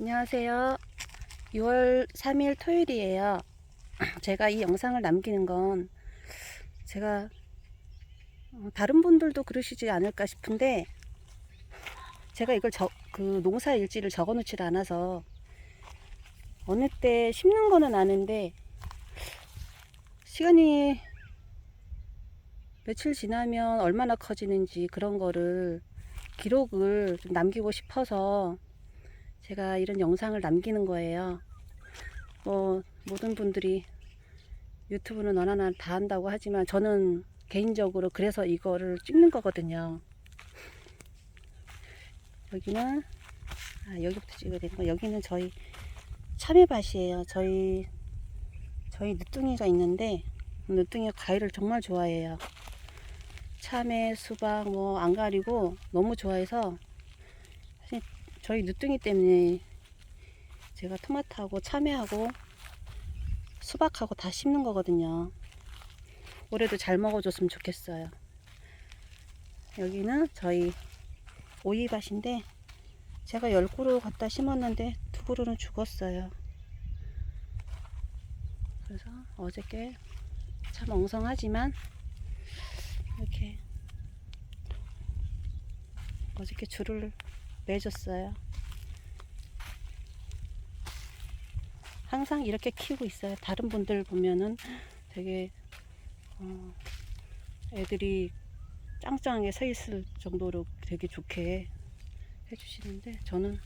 안녕하세요. 6월 3일 토요일이에요. 제가 이 영상을 남기는 건 제가 어, 다른 분들도 그러시지 않을까 싶은데 제가 이걸 저, 그 농사 일지를 적어 놓질 않아서 어느 때 심는 거는 아는데 시간이 며칠 지나면 얼마나 커지는지 그런 거를 기록을 좀 남기고 싶어서 제가 이런 영상을 남기는 거예요. 뭐 모든 분들이 유튜브는 너나 다 한다고 하지만 저는 개인적으로 그래서 이거를 찍는 거거든요. 여기는 아, 여기부터 찍어야 거. 여기는 저희 참외밭이에요. 저희 저희 늦둥이가 있는데 늦둥이가 과일을 정말 좋아해요. 참외, 수박 뭐 안 가리고 너무 좋아해서 저희 늦둥이 때문에 제가 토마토하고 참외하고 수박하고 다 심는 거거든요. 올해도 잘 먹어줬으면 좋겠어요. 여기는 저희 오이밭인데 제가 열 그루 갖다 심었는데 두 그루는 죽었어요. 그래서 어저께 참 엉성하지만 이렇게 어저께 줄을 매줬어요. 항상 이렇게 키우고 있어요. 다른 분들 보면은 되게 어, 애들이 짱짱하게 서 있을 정도로 되게 좋게 해주시는데 저는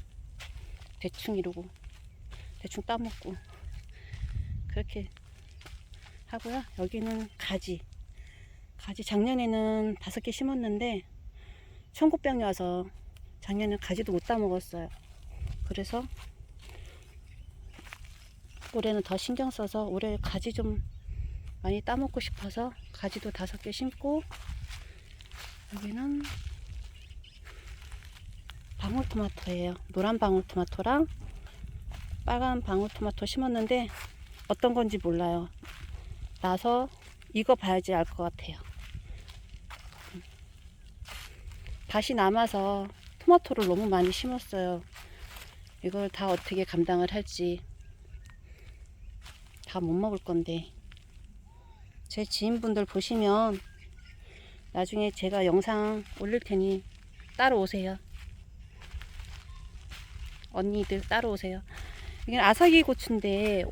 대충 이러고 대충 따먹고 그렇게 하고요. 여기는 가지. 가지 작년에는 다섯 개 심었는데 천국병이 와서 작년에 가지도 못 따먹었어요. 그래서 올해는 더 신경 써서 올해 가지 좀 많이 따먹고 싶어서 가지도 다섯 개 심고 여기는 방울토마토예요. 노란 방울토마토랑 빨간 방울토마토 심었는데 어떤 건지 몰라요. 나서 이거 봐야지 알 것 같아요. 밭이 남아서 토마토를 너무 많이 심었어요. 이걸 다 어떻게 감당을 할지 다 못 먹을 건데 제 지인분들 보시면 나중에 제가 영상 올릴 테니 따라오세요. 언니들 따라오세요. 이게 아사기 고추인데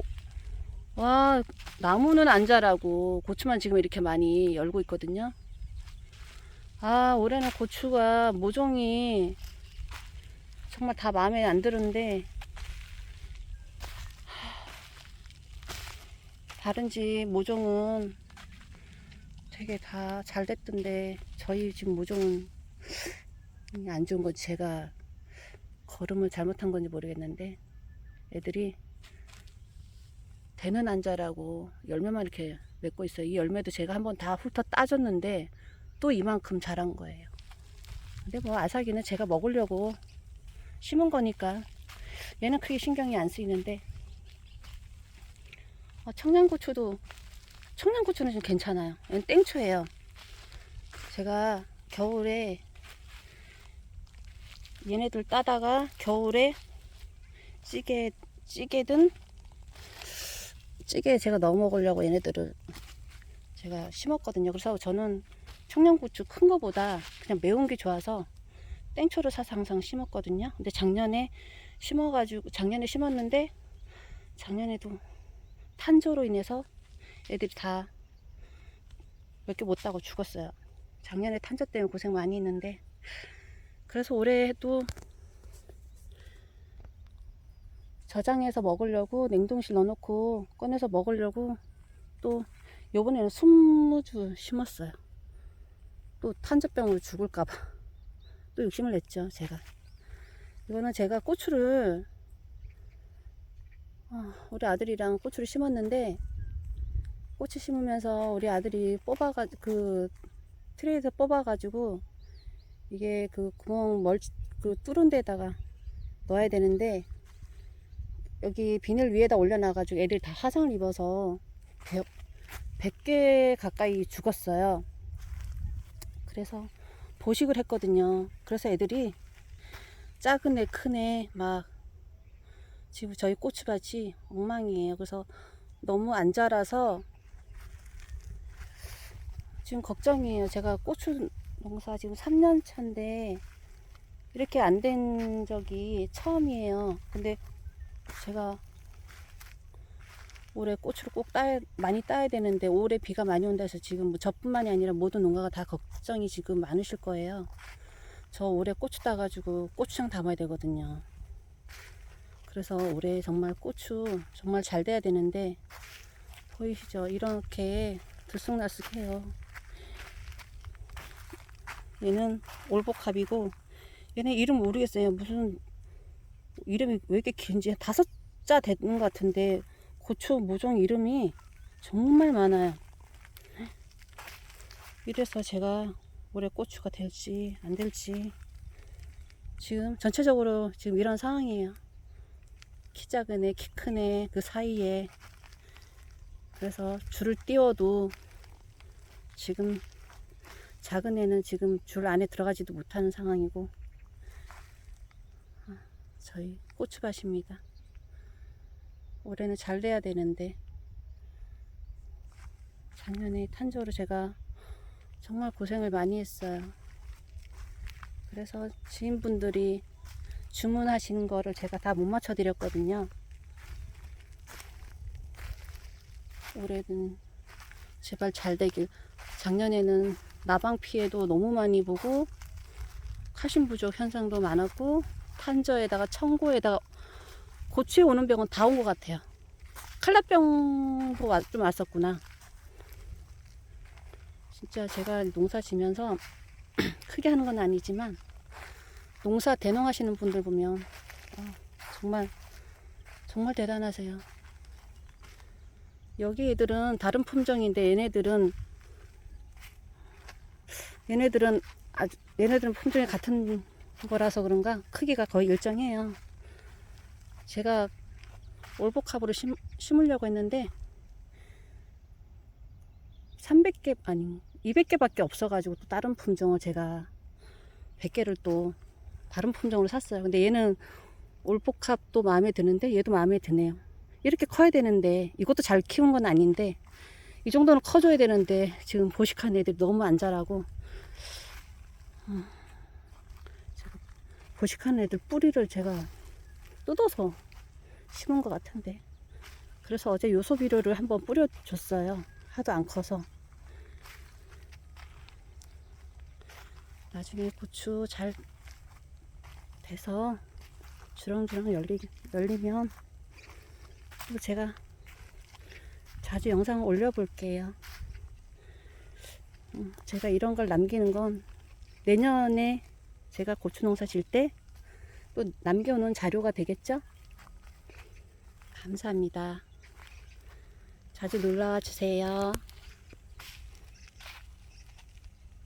와 나무는 안 자라고 고추만 지금 이렇게 많이 열고 있거든요. 아 올해는 고추가 모종이 정말 다 마음에 안 드는데 다른 집 모종은 되게 다 잘 됐던데 저희 집 모종은 안 좋은 건 제가 걸음을 잘못한 건지 모르겠는데 애들이 대는 안 자라고 열매만 이렇게 맺고 있어요. 이 열매도 제가 한번 다 훑어 따줬는데 또 이만큼 자란 거예요. 근데 뭐 아삭이는 제가 먹으려고 심은 거니까 얘는 크게 신경이 안 쓰이는데 어, 청양고추도 청양고추는 좀 괜찮아요. 얘는 땡초예요. 제가 겨울에 얘네들 따다가 겨울에 찌개 찌개든 찌개에 제가 넣어 먹으려고 얘네들을 제가 심었거든요. 그래서 저는 청양고추 큰 거보다 그냥 매운 게 좋아서 땡초를 사서 항상 심었거든요. 근데 작년에 심어가지고 작년에 심었는데 작년에도 탄저로 인해서 애들이 다 몇 개 못 따고 죽었어요. 작년에 탄저 때문에 고생 많이 했는데 그래서 올해도 저장해서 먹으려고 냉동실 넣어놓고 꺼내서 먹으려고 또 요번에는 순무주 심었어요. 또 탄저병으로 죽을까봐 또 욕심을 냈죠 제가. 이거는 제가 고추를 어, 우리 아들이랑 고추를 심었는데 고추 심으면서 우리 아들이 뽑아가 그 트레이에서 뽑아가지고 이게 그 구멍 멀 그 뚫은 데다가 넣어야 되는데 여기 비닐 위에다 올려놔가지고 애들이 다 화상을 입어서 100, 100개 가까이 죽었어요. 그래서 보식을 했거든요. 그래서 애들이 작은 애, 큰 애 막 지금 저희 고추밭이 엉망이에요. 그래서 너무 안 자라서 지금 걱정이에요. 제가 고추 농사 지금 3년 차인데 이렇게 안 된 적이 처음이에요. 근데 제가 올해 고추를 꼭 따야, 많이 따야 되는데 올해 비가 많이 온다 해서 지금 뭐 저뿐만이 아니라 모든 농가가 다 걱정이 지금 많으실 거예요. 저 올해 고추 따가지고 고추장 담아야 되거든요. 그래서 올해 정말 고추 정말 잘 돼야 되는데 보이시죠? 이렇게 들쑥날쑥해요. 얘는 올복합이고 얘네 이름 모르겠어요. 무슨 이름이 왜 이렇게 긴지 다섯 자 되는 것 같은데 고추 모종 이름이 정말 많아요. 이래서 제가 올해 고추가 될지 안 될지 지금 전체적으로 지금 이런 상황이에요. 키 작은 애, 키 큰 애 그 사이에 그래서 줄을 띄워도 지금 작은 애는 지금 줄 안에 들어가지도 못하는 상황이고 아, 저희 고추밭입니다. 올해는 잘 돼야 되는데 작년에 탄저로 제가 정말 고생을 많이 했어요. 그래서 지인분들이 주문하시는 거를 제가 다 못 맞춰 드렸거든요. 올해는 제발 잘 되길. 작년에는 나방 피해도 너무 많이 보고 칼슘 부족 현상도 많았고 탄저에다가 청고에다가 고추에 오는 병은 다 온 것 같아요. 칼라병도 와- 좀 왔었구나. 진짜 제가 농사 지면서 크게 하는 건 아니지만 농사 대농하시는 분들 보면 아, 정말 정말 대단하세요. 여기 애들은 다른 품종인데 얘네들은 얘네들은 아주 얘네들은 품종이 같은 거라서 그런가 크기가 거의 일정해요. 제가 올복합으로 심, 심으려고 했는데 300개 아니 200개밖에 없어가지고 또 다른 품종을 제가 100개를 또 다른 품종으로 샀어요. 근데 얘는 올복합도 마음에 드는데 얘도 마음에 드네요. 이렇게 커야 되는데 이것도 잘 키운 건 아닌데 이 정도는 커줘야 되는데 지금 보식한 애들이 너무 안 자라고 음, 제가 보식한 애들 뿌리를 제가 뜯어서 심은 것 같은데 그래서 어제 요소 비료를 한번 뿌려줬어요. 하도 안 커서 나중에 고추 잘 돼서 주렁주렁 열리, 열리면 또 제가 자주 영상을 올려볼게요. 음, 제가 이런 걸 남기는 건 내년에 제가 고추 농사 질 때 또 남겨놓은 자료가 되겠죠? 감사합니다. 자주 놀러와 주세요.